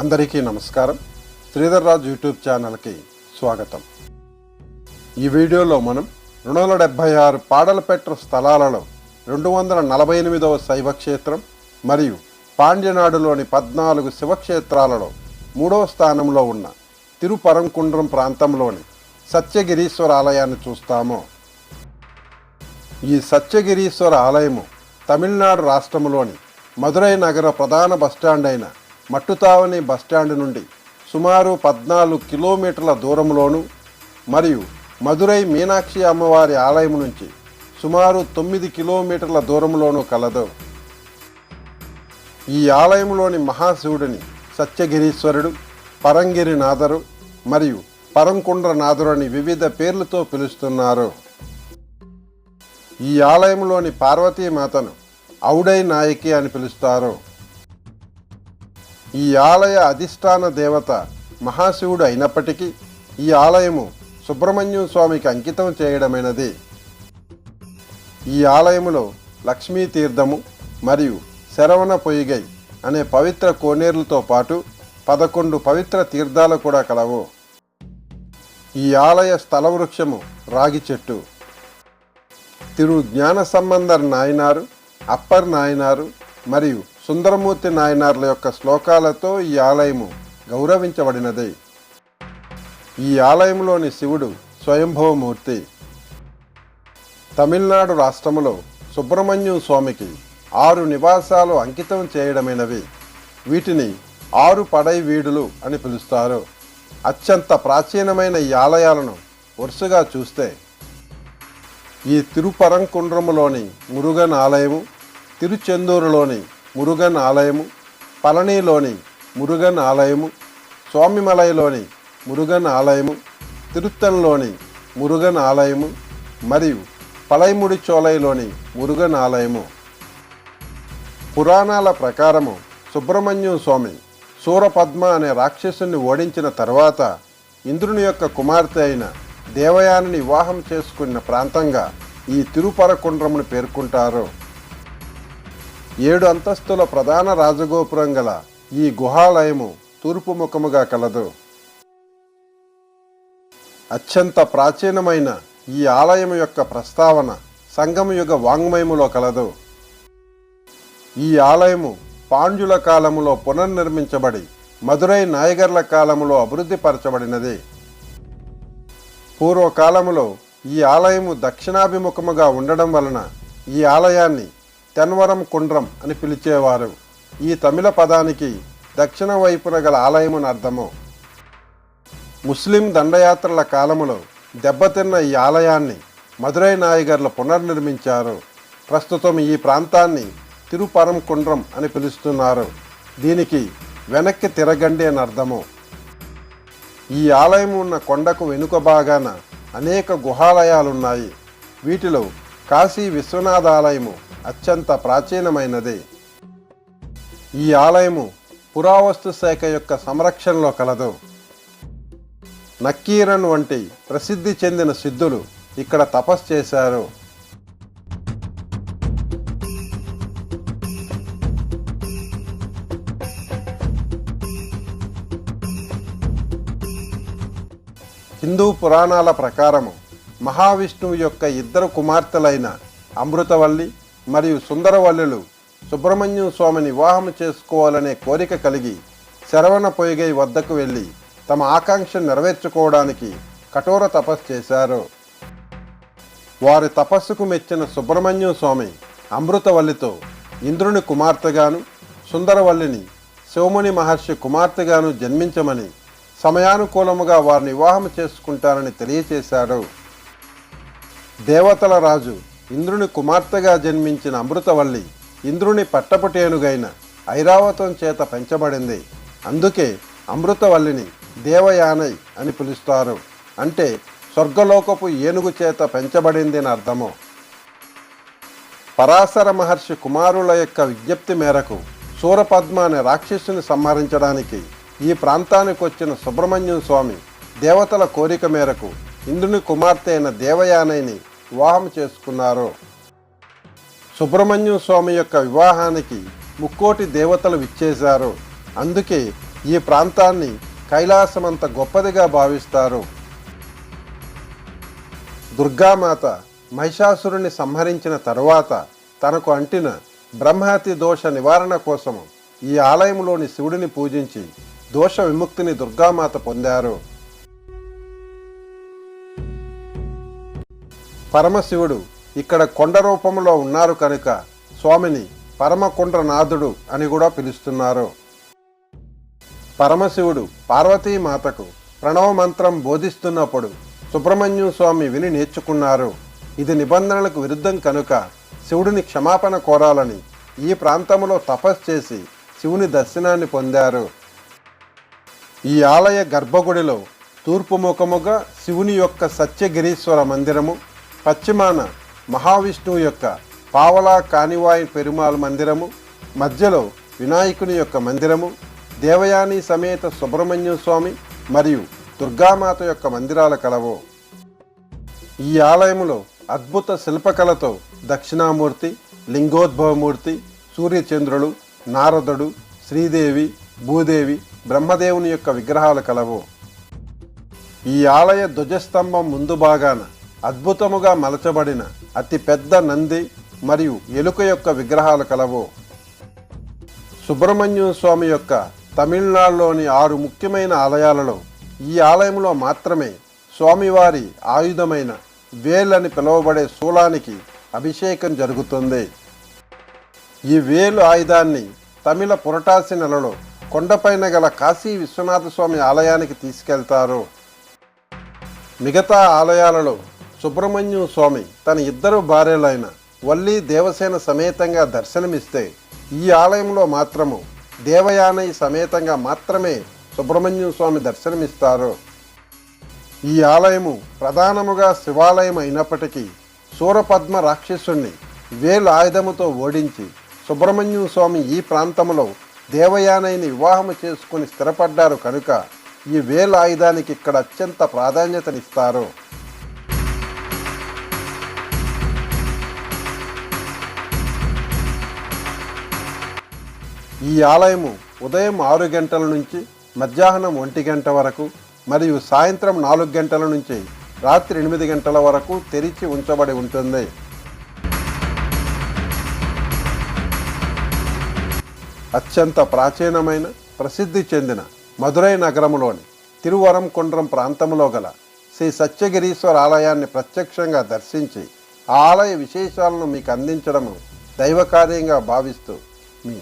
అందరికీ నమస్కారం. శ్రీధర్ రాజు యూట్యూబ్ ఛానల్కి స్వాగతం. ఈ వీడియోలో మనం రెండు వందల డెబ్భై ఆరు పాడలపెట్ట స్థలాలలో రెండు వందల నలభై ఎనిమిదవ శైవక్షేత్రం మరియు పాండ్యనాడులోని పద్నాలుగు శివక్షేత్రాలలో మూడవ స్థానంలో ఉన్న తిరుపరంకుండ్రం ప్రాంతంలోని సత్యగిరీశ్వర ఆలయాన్ని చూస్తాము. ఈ సత్యగిరీశ్వర ఆలయము తమిళనాడు రాష్ట్రంలోని మధురై నగర ప్రధాన బస్టాండ్ అయిన మట్టుతావని బస్టాండ్ నుండి సుమారు పద్నాలుగు కిలోమీటర్ల దూరంలోను మరియు మదురై మీనాక్షి అమ్మవారి ఆలయం నుంచి సుమారు తొమ్మిది కిలోమీటర్ల దూరంలోనూ కలదు. ఈ ఆలయంలోని మహాశివుడిని సత్యగిరీశ్వరుడు పరంగిరినాథరు మరియు పరంకుండ్రనాథుడు అని వివిధ పేర్లతో పిలుస్తున్నారు. ఈ ఆలయంలోని పార్వతీమాతను ఔడై నాయకి అని పిలుస్తారు. ఈ ఆలయ అధిష్టాన దేవత మహాశివుడు అయినప్పటికీ ఈ ఆలయము సుబ్రహ్మణ్యం స్వామికి అంకితం చేయడమైనది. ఈ ఆలయములో లక్ష్మీ తీర్థము మరియు శరవణ పొయ్యిగై అనే పవిత్ర కోనేరులతో పాటు పదకొండు పవిత్ర తీర్థాలు కూడా కలవు. ఈ ఆలయ స్థల వృక్షము రాగి చెట్టు. తిరు జ్ఞాన సంబంధర్ నాయనారు అప్పర్ నాయనారు మరియు సుందరమూర్తి నాయనార్ల యొక్క శ్లోకాలతో ఈ ఆలయము గౌరవించబడినది. ఈ ఆలయంలోని శివుడు స్వయంభవమూర్తి. తమిళనాడు రాష్ట్రములో సుబ్రహ్మణ్యం స్వామికి ఆరు నివాసాలు అంకితం చేయడమైనవి. వీటిని ఆరు పడై వీడులు అని పిలుస్తారు. అత్యంత ప్రాచీనమైన ఈ ఆలయాలను వరుసగా చూస్తే ఈ తిరుపరంకుండ్రములోని మురుగన్ ఆలయము తిరుచెందూరులోని మురుగన్ ఆలయము పళనిలోని మురుగన్ ఆలయము స్వామిమలైలోని మురుగన్ ఆలయము తిరుత్తన్లోని మురుగన్ ఆలయము మరియు పలైముడి చోలైలోని మురుగన్ ఆలయము. పురాణాల ప్రకారము సుబ్రహ్మణ్యం స్వామి సూరపద్మ అనే రాక్షసుని ఓడించిన తర్వాత ఇంద్రుని యొక్క కుమార్తె అయిన దేవయానిని వివాహం చేసుకున్న ప్రాంతంగా ఈ తిరుపరకుండ్రమును పేర్కొంటారు. ఏడు అంతస్తుల ప్రధాన రాజగోపురం గల ఈ గుహాలయము తూర్పు ముఖముగా కలదు. అత్యంత ప్రాచీనమైన ఈ ఆలయం యొక్క ప్రస్తావన సంగమయుగ వాంగ్మయములో కలదు. ఈ ఆలయము పాండ్యుల కాలములో పునర్నిర్మించబడి మదురై నాయగర్ల కాలములో అభివృద్ధిపరచబడినది. పూర్వకాలములో ఈ ఆలయము దక్షిణాభిముఖముగా ఉండడం వలన ఈ ఆలయాన్ని తెన్వరం కుండ్రం అని పిలిచేవారు. ఈ తమిళ పదానికి దక్షిణ వైపున గల ఆలయమున అర్థము. ముస్లిం దండయాత్రల కాలములో దెబ్బతిన్న ఈ ఆలయాన్ని మదురై నాయగర్లు పునర్నిర్మించారు. ప్రస్తుతం ఈ ప్రాంతాన్ని తిరుపరం కుండ్రం అని పిలుస్తున్నారు. దీనికి వెనక్కి తిరగండి అని అర్థము. ఈ ఆలయం ఉన్న కొండకు వెనుక భాగాన అనేక గుహాలయాలున్నాయి. వీటిలో కాశీ విశ్వనాథ ఆలయము అత్యంత ప్రాచీనమైనది. ఈ ఆలయము పురావస్తు శాఖ యొక్క సంరక్షణలో కలదు. నక్కీరన్ వంటి ప్రసిద్ధి చెందిన సిద్ధులు ఇక్కడ తపస్సు చేశారు. హిందూ పురాణాల ప్రకారము మహావిష్ణువు యొక్క ఇద్దరు కుమార్తెలైన అమృతవల్లి మరియు సుందరవల్లులు సుబ్రహ్మణ్యం స్వామిని వివాహం చేసుకోవాలనే కోరిక కలిగి శరవణ పొయ్యగై వద్దకు వెళ్ళి తమ ఆకాంక్ష నెరవేర్చుకోవడానికి కఠోర తపస్సు చేశారు. వారి తపస్సుకు మెచ్చిన సుబ్రహ్మణ్యం స్వామి అమృతవల్లితో ఇంద్రుని కుమార్తెగాను సుందరవల్లిని శివముని మహర్షి కుమార్తెగాను జన్మించమని సమయానుకూలముగా వారిని వివాహం చేసుకుంటారని తెలియచేశాడు దేవతల రాజు ఇంద్రుని కుమార్తెగా జన్మించిన అమృతవల్లి ఇంద్రుని పట్టపుటేనుగైన ఐరావతం చేత పెంచబడింది. అందుకే అమృతవల్లిని దేవయానై అని పిలుస్తారు. అంటే స్వర్గలోకపు ఏనుగు చేత పెంచబడింది అని అర్థము. పరాశర మహర్షి కుమారుల యొక్క విజ్ఞప్తి మేరకు సూరపద్మ అనే రాక్షసుని సంహరించడానికి ఈ ప్రాంతానికి వచ్చిన సుబ్రహ్మణ్యం స్వామి దేవతల కోరిక మేరకు ఇంద్రుని కుమార్తె అయిన దేవయానైని వివాహం చేసుకున్నారు. సుబ్రహ్మణ్యం స్వామి యొక్క వివాహానికి ముక్కోటి దేవతలు విచ్చేశారు. అందుకే ఈ ప్రాంతాన్ని కైలాసమంత గొప్పదిగా భావిస్తారు. దుర్గామాత మహిషాసురుని సంహరించిన తరువాత తనకు అంటిన బ్రహ్మతి దోష నివారణ కోసం ఈ ఆలయంలోని శివుడిని పూజించి దోష విముక్తిని దుర్గామాత పొందారు. పరమశివుడు ఇక్కడ కొండ రూపంలో ఉన్నారు కనుక స్వామిని పరమకుండ్రనాథుడు అని కూడా పిలుస్తున్నారు. పరమశివుడు పార్వతీమాతకు ప్రణవ మంత్రం బోధిస్తున్నప్పుడు సుబ్రహ్మణ్యం స్వామి విని నేర్చుకున్నారు. ఇది నిబంధనలకు విరుద్ధం కనుక శివుడిని క్షమాపణ కోరాలని ఈ ప్రాంతంలో తపస్సు చేసి శివుని దర్శనాన్ని పొందారు. ఈ ఆలయ గర్భగుడిలో తూర్పు ముఖముగా శివుని యొక్క సత్యగిరీశ్వర మందిరము పశ్చిమాన మహావిష్ణువు యొక్క పావలా కానివాయి పెరుమాళ్ మందిరము మధ్యలో వినాయకుని యొక్క మందిరము దేవయాని సమేత సుబ్రహ్మణ్య స్వామి మరియు దుర్గామాత యొక్క మందిరాల కలవు. ఈ ఆలయములో అద్భుత శిల్పకళతో దక్షిణామూర్తి లింగోద్భవమూర్తి సూర్యచంద్రుడు నారదుడు శ్రీదేవి భూదేవి బ్రహ్మదేవుని యొక్క విగ్రహాలు కలవు. ఈ ఆలయ ధ్వజస్తంభం ముందు భాగాన అద్భుతముగా మలచబడిన అతి పెద్ద నంది మరియు ఎలుక యొక్క విగ్రహాలు కలవు. సుబ్రహ్మణ్యం స్వామి యొక్క తమిళనాడులోని ఆరు ముఖ్యమైన ఆలయాలలో ఈ ఆలయంలో మాత్రమే స్వామివారి ఆయుధమైన వేలని పిలువబడే శూలానికి అభిషేకం జరుగుతుంది. ఈ వేలు ఆయుధాన్ని తమిళ పురటాసి నెలలో కొండపైన గల కాశీ విశ్వనాథ స్వామి ఆలయానికి తీసుకెళ్తారు. మిగతా ఆలయాలలో సుబ్రహ్మణ్యం స్వామి తన ఇద్దరు భార్యలైన వల్లి దేవసేన సమేతంగా దర్శనమిస్తే ఈ ఆలయంలో మాత్రము దేవయానై సమేతంగా మాత్రమే సుబ్రహ్మణ్యం స్వామి దర్శనమిస్తారు. ఈ ఆలయము ప్రధానముగా శివాలయం అయినప్పటికీ సూరపద్మ రాక్షసుణ్ణి వేలు ఆయుధముతో ఓడించి సుబ్రహ్మణ్యం స్వామి ఈ ప్రాంతంలో దేవయానైని వివాహము చేసుకుని స్థిరపడ్డారు కనుక ఈ వేలు ఆయుధానికి ఇక్కడ అత్యంత ప్రాధాన్యతనిస్తారు. ఈ ఆలయము ఉదయం ఆరు గంటల నుంచి మధ్యాహ్నం ఒంటి గంట వరకు మరియు సాయంత్రం నాలుగు గంటల నుంచి రాత్రి ఎనిమిది గంటల వరకు తెరిచి ఉంచబడి ఉంటుంది. అత్యంత ప్రాచీనమైన ప్రసిద్ధి చెందిన మధురై నగరంలోని తిరువరంకొండ్రం ప్రాంతంలో గల శ్రీ సత్యగిరీశ్వర ఆలయాన్ని ప్రత్యక్షంగా దర్శించి ఆ ఆలయ విశేషాలను మీకు అందించడము దైవకార్యంగా భావిస్తూ మీ